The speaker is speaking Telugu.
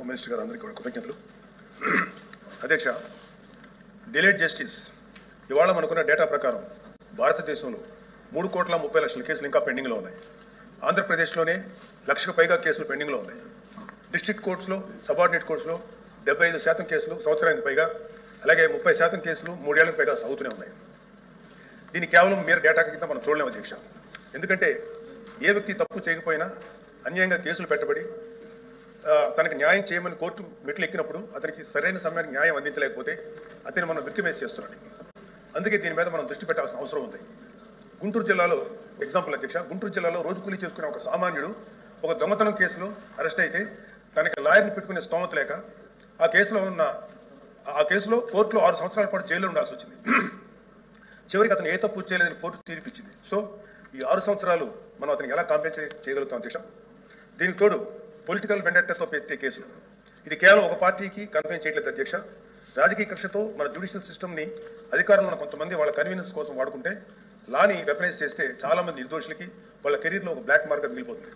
హోమ్ మినిస్టర్ గారు అందరికీ కృతజ్ఞతలు. అధ్యక్ష డిలేడ్ జస్టిస్ ఇవాళ మనకున్న డేటా ప్రకారం భారతదేశంలో మూడు కోట్ల ముప్పై లక్షల కేసులు ఇంకా పెండింగ్లో ఉన్నాయి. ఆంధ్రప్రదేశ్లోనే లక్షకు పైగా కేసులు పెండింగ్లో ఉన్నాయి. డిస్ట్రిక్ట్ కోర్ట్స్లో సబార్డినేట్ కోర్ట్స్లో డెబ్బై ఐదు శాతం కేసులు సంవత్సరానికి పైగా అలాగే ముప్పై శాతం కేసులు మూడేళ్ళకు పైగా సాగుతూనే ఉన్నాయి. దీన్ని కేవలం మీరు డేటా కింద మనం చూడలేము అధ్యక్ష. ఎందుకంటే ఏ వ్యక్తి తప్పు చేయకపోయినా అన్యాయంగా కేసులు పెట్టబడి తనకు న్యాయం చేయమని కోర్టు మెట్లు ఎక్కినప్పుడు అతనికి సరైన సమయానికి న్యాయం అందించలేకపోతే అతన్ని మనం విక్టిమైజ్ చేస్తున్నాడు. అందుకే దీని మీద మనం దృష్టి పెట్టాల్సిన అవసరం ఉంది. గుంటూరు జిల్లాలో ఎగ్జాంపుల్ అధ్యక్ష గుంటూరు జిల్లాలో రోజు కూలీ చేసుకునే ఒక సామాన్యుడు ఒక దొంగతనం కేసులో అరెస్ట్ అయితే తనకి లాయర్ని పెట్టుకునే స్తోమత లేక ఆ కేసులో ఉన్న ఆ కేసులో కోర్టులో ఆరు సంవత్సరాల పాటు జైల్లో ఉండాల్సి వచ్చింది. చివరికి అతను ఏ తప్పు చేయలేదని కోర్టు తీర్పిచ్చింది. సో ఈ ఆరు సంవత్సరాలు మనం అతనికి ఎలా కాంపెన్సేట్ చేయగలుగుతాం అధ్యక్ష? దీనికి తోడు పొలిటికల్ వెండట్టతో పెట్టే కేసు. ఇది కేవలం ఒక పార్టీకి కన్ఫైన్ చేయట్లేదు అధ్యక్ష. రాజకీయ కక్షతో మన జ్యుడిషియల్ సిస్టమ్ని అధికారంలో కొంతమంది వాళ్ళ కన్వీనియన్స్ కోసం వాడుకుంటే లాని వెపనైజ్ చేస్తే చాలా మంది నిర్దోషులకి వాళ్ళ కెరీర్లో ఒక బ్లాక్ మార్గం మిగిలిపోతుంది.